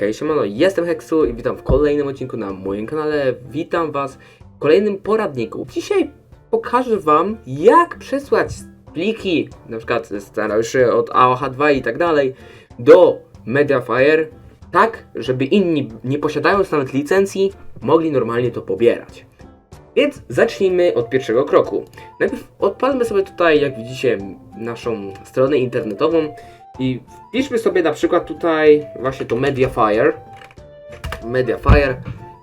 Hej, siemano, jestem Heksu i witam w kolejnym odcinku na moim kanale. Witam was w kolejnym poradniku. Dzisiaj pokażę wam, jak przesłać pliki, na przykład scenariuszy od AOH2 i tak dalej, do Mediafire, tak, żeby inni, nie posiadając nawet licencji, mogli normalnie to pobierać. Więc zacznijmy od pierwszego kroku. Najpierw odpalmy sobie tutaj, jak widzicie, naszą stronę internetową i wpiszmy sobie na przykład tutaj właśnie to Mediafire. Mediafire.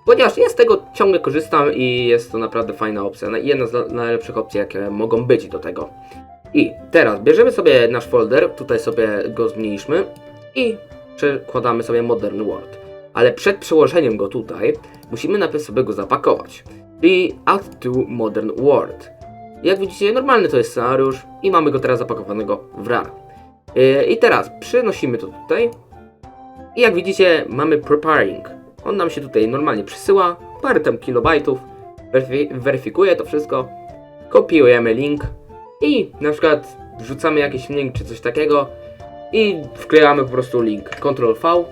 Ponieważ ja z tego ciągle korzystam i jest to naprawdę fajna opcja. Jedna z najlepszych opcji, jakie mogą być do tego. I teraz bierzemy sobie nasz folder, tutaj sobie go zmniejszmy i przekładamy sobie Modern Word. Ale przed przełożeniem go tutaj, musimy najpierw sobie go zapakować. Czyli Add to Modern Word. Jak widzicie, normalny to jest scenariusz i mamy go teraz zapakowanego w RAR. Yy, I teraz przynosimy to tutaj. I jak widzicie, mamy preparing. On nam się tutaj normalnie przysyła, parę tam kilobajtów, weryfi- weryfikuje to wszystko, kopiujemy link i na przykład wrzucamy jakiś link czy coś takiego i wklejamy po prostu link. Ctrl V,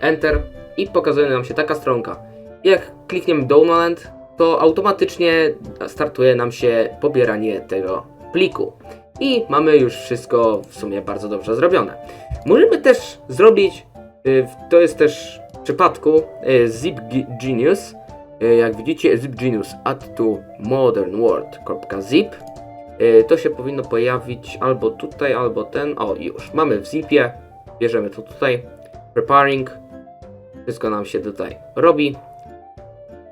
Enter i pokazuje nam się taka stronka. Jak klikniemy download, to automatycznie startuje nam się pobieranie tego pliku. I mamy już wszystko w sumie bardzo dobrze zrobione. Możemy też zrobić, y, to jest też w przypadku y, Zip Genius. Y, Jak widzicie, Zip Genius add to modernworld.zip. Y, To się powinno pojawić albo tutaj, albo ten. O, już. Mamy w zipie. Bierzemy to tutaj. Preparing. Wszystko nam się tutaj robi.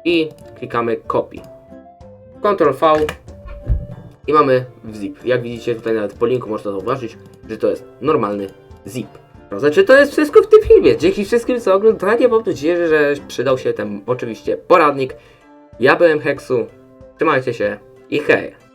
I klikamy copy. Ctrl V i mamy zip. Jak widzicie tutaj nawet po linku można zauważyć, że to jest normalny zip. Znaczy to jest wszystko w tym filmie. Dzięki wszystkim za oglądanie. Mam nadzieję, że przydał się ten oczywiście poradnik. Ja byłem Heksu. Trzymajcie się i hej!